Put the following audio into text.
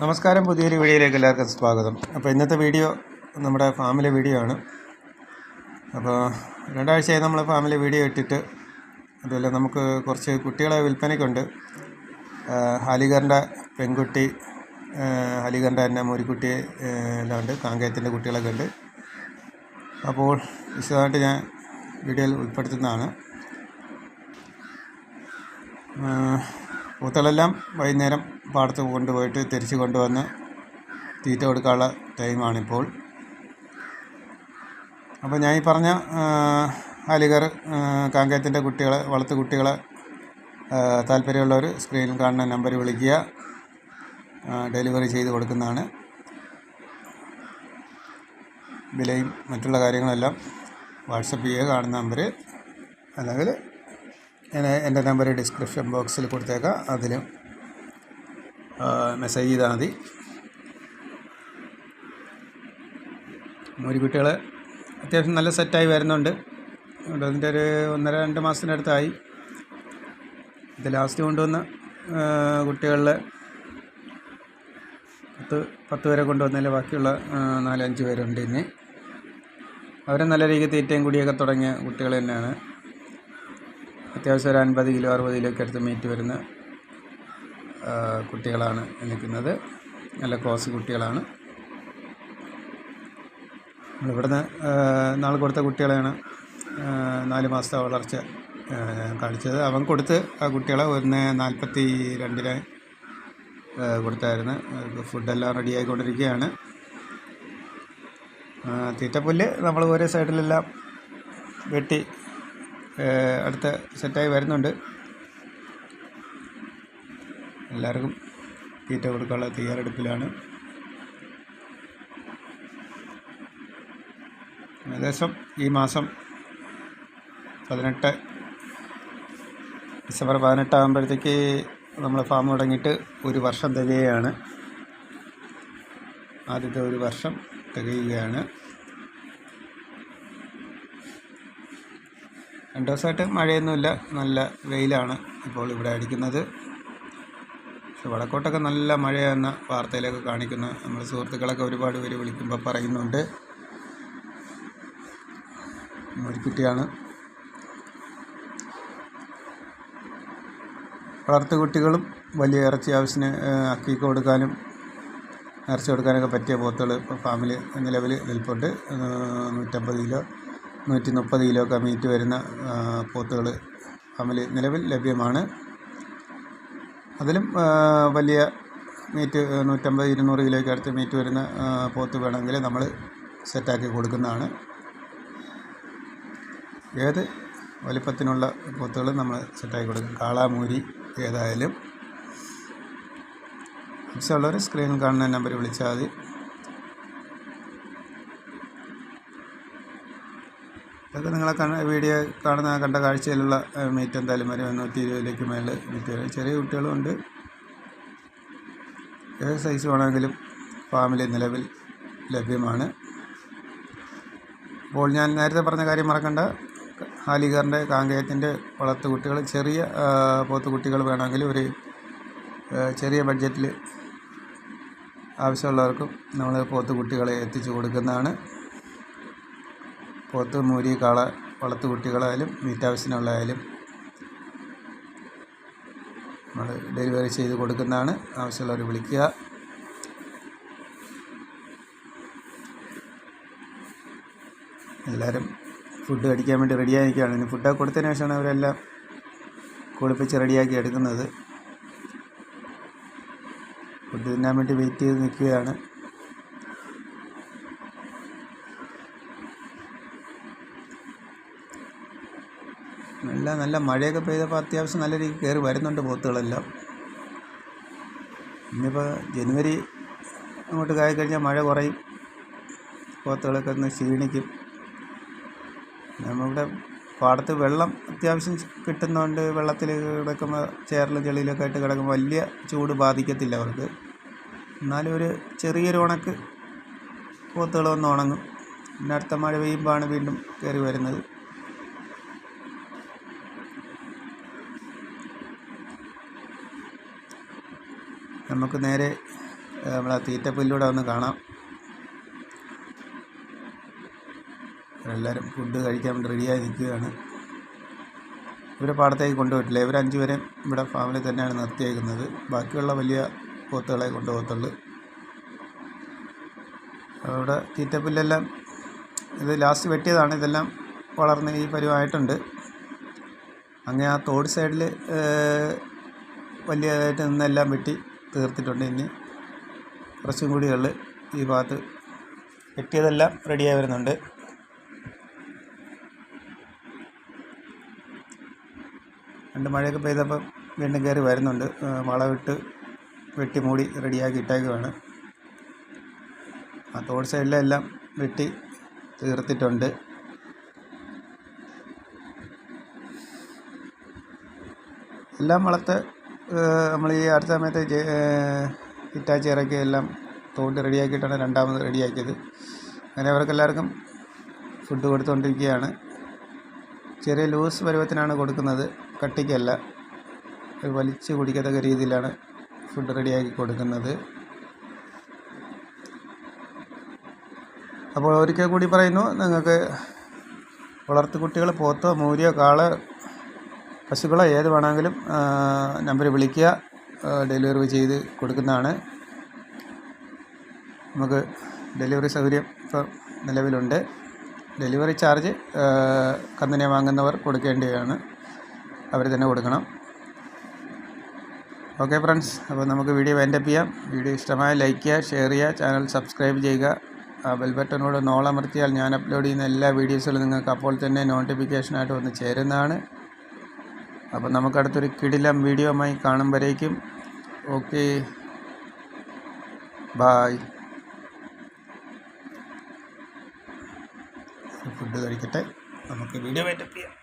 നമസ്കാരം പുതിയൊരു വീഡിയോയിലേക്ക് എല്ലാവർക്കും സ്വാഗതം. അപ്പോൾ ഇന്നത്തെ വീഡിയോ നമ്മുടെ ഫാമിലി വീഡിയോ ആണ്. അപ്പോൾ രണ്ടാഴ്ചയായി നമ്മൾ ഫാമിലി വീഡിയോ ഇട്ടിട്ട് അതുപോലെ നമുക്ക് കുറച്ച് കുട്ടികളെ വിൽപ്പനയ്ക്കുണ്ട്. ഹാലികറിന്റെ പെൺകുട്ടി ഹാലികറിന്റെ തന്നെ മുരിക്കുട്ടി എല്ലാം ഉണ്ട്. കാങ്കയത്തിന്റെ കുട്ടികളൊക്കെ ഉണ്ട്. അപ്പോൾ വിശദമായിട്ട് ഞാൻ വീഡിയോയിൽ ഉൾപ്പെടുത്തുന്നതാണ്. പൂത്തളെല്ലാം വൈകുന്നേരം പാടത്ത് കൊണ്ടുപോയിട്ട് തിരിച്ച് കൊണ്ടുവന്ന് തീറ്റ കൊടുക്കാനുള്ള ടൈമാണിപ്പോൾ. അപ്പോൾ ഞാൻ ഈ പറഞ്ഞ അലിഗർ കാങ്കേത്തിന്റെ കുട്ടികളെ വളർത്തു കുട്ടികളെ താല്പര്യമുള്ളവർ സ്ക്രീനിൽ കാണുന്ന നമ്പർ വിളിക്കുക. ഡെലിവറി ചെയ്ത് കൊടുക്കുന്നതാണ്. വിലയും മറ്റുള്ള കാര്യങ്ങളെല്ലാം വാട്സപ്പ് ചെയ്യുക കാണുന്ന നമ്പർ. അല്ലെങ്കിൽ എന്റെ നമ്പർ ഡിസ്ക്രിപ്ഷൻ ബോക്സിൽ കൊടുത്തേക്കാം. അതിലും മെസ്സേജ് ചെയ്താൽ മതി. കുട്ടികൾ അത്യാവശ്യം നല്ല സെറ്റായി വരുന്നുണ്ട്. അതിന്റെ ഒരു ഒന്നര രണ്ട് മാസത്തിനടുത്തായി ഇത് ലാസ്റ്റ് കൊണ്ടുവന്ന കുട്ടികളിൽ പത്ത് പത്ത് പേരെ കൊണ്ടുവന്നതിൽ ബാക്കിയുള്ള നാലഞ്ച് പേരുണ്ട് ഇനി. അവരെ നല്ല രീതിയിൽ തീറ്റയും കൂടിയൊക്കെ തുടങ്ങിയ കുട്ടികൾ തന്നെയാണ്. അത്യാവശ്യം ഒരു അൻപത് കിലോ അറുപത് കിലോ ഒക്കെ അടുത്ത് മീറ്റ് വരുന്ന കുട്ടികളാണ് നിൽക്കുന്നത്. നല്ല ക്ലോസ് കുട്ടികളാണ്. നമ്മളിവിടുന്ന് നാൾ കൊടുത്ത കുട്ടികളെയാണ് നാല് മാസത്തെ വളർച്ച കാണിച്ചത്. അവൻ കൊടുത്ത് ആ കുട്ടികളെ ഒന്ന് നാൽപ്പത്തി രണ്ടിന് കൊടുത്തായിരുന്നു. ഫുഡെല്ലാം റെഡി ആയിക്കൊണ്ടിരിക്കുകയാണ്. തീറ്റപ്പുല്ല് നമ്മൾ ഒരേ സൈഡിലെല്ലാം വെട്ടി അടുത്ത സെറ്റായി വരുന്നുണ്ട്. എല്ലാവർക്കും തീറ്റ കൊടുക്കാനുള്ള തയ്യാറെടുപ്പിലാണ്. ഏകദേശം ഈ മാസം പതിനെട്ട് ഡിസംബർ പതിനെട്ടാകുമ്പോഴത്തേക്ക് നമ്മൾ ഫാം തുടങ്ങിയിട്ട് ഒരു വർഷം തികയാണ് ആദ്യത്തെ ഒരു വർഷം തികയുകയാണ്. രണ്ട് ദിവസമായിട്ട് മഴയൊന്നുമില്ല നല്ല വെയിലാണ് ഇപ്പോൾ ഇവിടെ അടിക്കുന്നത്. പക്ഷെ വടക്കോട്ടൊക്കെ നല്ല മഴയെന്ന വാർത്തയിലൊക്കെ കാണിക്കുന്നു. നമ്മൾ സുഹൃത്തുക്കളൊക്കെ ഒരുപാട് പേര് വിളിക്കുമ്പോൾ പറയുന്നുണ്ട്. ഒരു കുട്ടിയാണ് വളർത്തു കുട്ടികളും വലിയ ഇറച്ചി ആവശ്യത്തിന് അക്കി കൊടുക്കാനും ഇറച്ചി കൊടുക്കാനൊക്കെ പറ്റിയ പോത്തുകൾ ഇപ്പോൾ ഫാമിൽ നിലവിൽ നിൽപ്പുണ്ട് നൂറ്റമ്പത് കിലോ നൂറ്റി മുപ്പത് കിലോ ഒക്കെ മീറ്റ് വരുന്ന പോത്തുകൾ ഫാമിൽ നിലവിൽ ലഭ്യമാണ്. അതിലും വലിയ മീറ്റ് നൂറ്റമ്പത് ഇരുന്നൂറ് കിലോയ്ക്ക് അടുത്ത് മീറ്റ് വരുന്ന പോത്ത് വേണമെങ്കിൽ നമ്മൾ സെറ്റാക്കി കൊടുക്കുന്നതാണ്. ഏത് വലിപ്പത്തിനുള്ള പോത്തുകൾ നമ്മൾ സെറ്റാക്കി കൊടുക്കും? കാളാമൂരി ഏതായാലും. ആവശ്യമുള്ളവർ സ്ക്രീനിൽ കാണുന്ന നമ്പർ വിളിച്ചാൽ മതി. ഇതൊക്കെ നിങ്ങളെ വീഡിയോ കാണുന്ന കണ്ട കാഴ്ചയിലുള്ള മീറ്റ് എന്തായാലും വരും. നൂറ്റി ഇരുപതിലേക്ക് മേളിൽ വരും ചെറിയ കുട്ടികളുണ്ട്. ഏത് സൈസ് വേണമെങ്കിലും ഫാമിലി നിലവിൽ ലഭ്യമാണ്. അപ്പോൾ ഞാൻ നേരത്തെ പറഞ്ഞ കാര്യം മറക്കണ്ട. ഹാലിഗറിന്റെ കാങ്കയത്തിന്റെ വളർത്തു കുട്ടികൾ ചെറിയ പോത്ത് കുട്ടികൾ വേണമെങ്കിൽ ഒരു ചെറിയ ബഡ്ജറ്റിൽ ആവശ്യമുള്ളവർക്കും നമ്മൾ പോത്ത് കുട്ടികളെ എത്തിച്ചു കൊടുക്കുന്നതാണ്. പോത്ത് മൂരി കാള വളർത്തു കുട്ടികളായാലും വീട്ടാവശ്യത്തിനുള്ളതായാലും നമ്മൾ ഡെലിവറി ചെയ്ത് കൊടുക്കുന്നതാണ്. ആവശ്യമുള്ളവർ വിളിക്കുക. എല്ലാവരും ഫുഡ് കഴിക്കാൻ വേണ്ടി റെഡിയായിരിക്കുകയാണ് ഇനി ഫുഡൊക്കെ കൊടുത്തതിന് ശേഷമാണ് അവരെല്ലാം കുളിപ്പിച്ച് റെഡിയാക്കി എടുക്കുന്നത്. ഫുഡ് തിന്നാൻ വേണ്ടി വെയിറ്റ് ചെയ്ത് നിൽക്കുകയാണ്. നല്ല നല്ല മഴയൊക്കെ പെയ്തപ്പോൾ അത്യാവശ്യം നല്ല രീതിയിൽ കയറി വരുന്നുണ്ട് പോത്തുകളെല്ലാം ഇനിയിപ്പോൾ ജനുവരി അങ്ങോട്ട് കായി കഴിഞ്ഞാൽ മഴ കുറയും. പോത്തുകളൊക്കെ ഒന്ന് ക്ഷീണിക്കും. നമ്മളിവിടെ പാടത്ത് വെള്ളം അത്യാവശ്യം കിട്ടുന്നതുകൊണ്ട് വെള്ളത്തിൽ കിടക്കുമ്പോൾ ചേറിലും ചെളിയിലൊക്കെ ആയിട്ട് കിടക്കുമ്പോൾ വലിയ ചൂട് ബാധിക്കത്തില്ല അവർക്ക്. എന്നാലും ഒരു ചെറിയൊരു ഉണക്ക് പോത്തുകൾ വന്ന് ഉണങ്ങും. പിന്നെ അടുത്ത മഴ പെയ്യുമ്പോഴാണ് വീണ്ടും കയറി വരുന്നത്. നമുക്ക് നേരെ നമ്മളെ തീറ്റപ്പുല്ലൂടെ ഒന്ന് കാണാം. എല്ലാവരും ഫുഡ് കഴിക്കാൻ വേണ്ടി റെഡിയായി നിൽക്കുകയാണ് ഇവരെ പാടത്തേക്ക് കൊണ്ടുപോയിട്ടില്ല. ഇവർ അഞ്ച് പേരെയും ഇവിടെ ഫാമിലി തന്നെയാണ് നിർത്തിയേക്കുന്നത്. ബാക്കിയുള്ള വലിയ പോത്തുകളെ കൊണ്ടുപോകത്തുള്ളൂ. അവിടെ തീറ്റപ്പുല്ലെല്ലാം ഇത് ലാസ്റ്റ് വെട്ടിയതാണ്. ഇതെല്ലാം വളർന്ന് ഈ പരുവമായിട്ടുണ്ട് അങ്ങനെ ആ തോട് സൈഡിൽ വലിയതായിട്ട് നിന്നെല്ലാം വെട്ടി തീർത്തിട്ടുണ്ട് ഇനി. കുറച്ചും കൂടിയുള്ളു ഈ ഭാഗത്ത് വെട്ടിയതെല്ലാം റെഡിയായി വരുന്നുണ്ട്. രണ്ട് മഴയൊക്കെ പെയ്തപ്പം വീണ്ടും കയറി വരുന്നുണ്ട്. വളവിട്ട് വെട്ടി മൂടി റെഡിയാക്കി ഇട്ടേക്കുവാണ്. ആ തോട് സൈഡിലെല്ലാം വെട്ടി തീർത്തിട്ടുണ്ട്. എല്ലാം വളർത്ത് നമ്മൾ ഈ അടുത്ത സമയത്ത് ഹിറ്റാച്ചി ഇറക്കി എല്ലാം തോണ്ടി റെഡിയാക്കിയിട്ടാണ് രണ്ടാമത് റെഡിയാക്കിയത്. അങ്ങനെ അവർക്കെല്ലാവർക്കും ഫുഡ് കൊടുത്തുകൊണ്ടിരിക്കുകയാണ് ചെറിയ ലൂസ് പരുവത്തിനാണ് കൊടുക്കുന്നത്. കട്ടിക്കല്ല. വലിച്ച് കുടിക്കത്തക്ക രീതിയിലാണ് ഫുഡ് റെഡിയാക്കി കൊടുക്കുന്നത്. അപ്പോൾ ഒരിക്കൽ കൂടി പറയുന്നു നിങ്ങൾക്ക് വളർത്തുകുട്ടികൾ പോത്തോ മൂരിയോ കാള പശുക്കളോ ഏത് വേണമെങ്കിലും നമ്പർ വിളിക്കുക ഡെലിവറി ചെയ്ത് കൊടുക്കുന്നതാണ്. നമുക്ക് ഡെലിവറി സൗകര്യം ഇപ്പോൾ നിലവിലുണ്ട്. ഡെലിവറി ചാർജ് കന്നിനെ വാങ്ങുന്നവർ കൊടുക്കേണ്ടതാണ്. അവർ തന്നെ കൊടുക്കണം. ഓക്കെ ഫ്രണ്ട്സ് അപ്പോൾ നമുക്ക് വീഡിയോ വൈൻഡപ്പ് ചെയ്യാം. വീഡിയോ ഇഷ്ടമായ ലൈക്ക് ചെയ്യുക ഷെയർ ചെയ്യുക ചാനൽ സബ്സ്ക്രൈബ് ചെയ്യുക. ബെൽ ബട്ടനോട് നോളമർത്തിയാൽ ഞാൻ അപ്ലോഡ് ചെയ്യുന്ന എല്ലാ വീഡിയോസുകളും നിങ്ങൾക്ക് അപ്പോൾ തന്നെ നോട്ടിഫിക്കേഷനായിട്ട് വന്ന് ചേരുന്നതാണ്. അപ്പോൾ നമുക്കടുത്തൊരു കിടിലം വീഡിയോയുമായി കാണുമ്പോഴേക്കും ഓക്കെ. ബായ്. ഫുഡ് കഴിക്കട്ടെ. നമുക്ക് വീഡിയോ വൈൻഡപ്പ് ചെയ്യാം.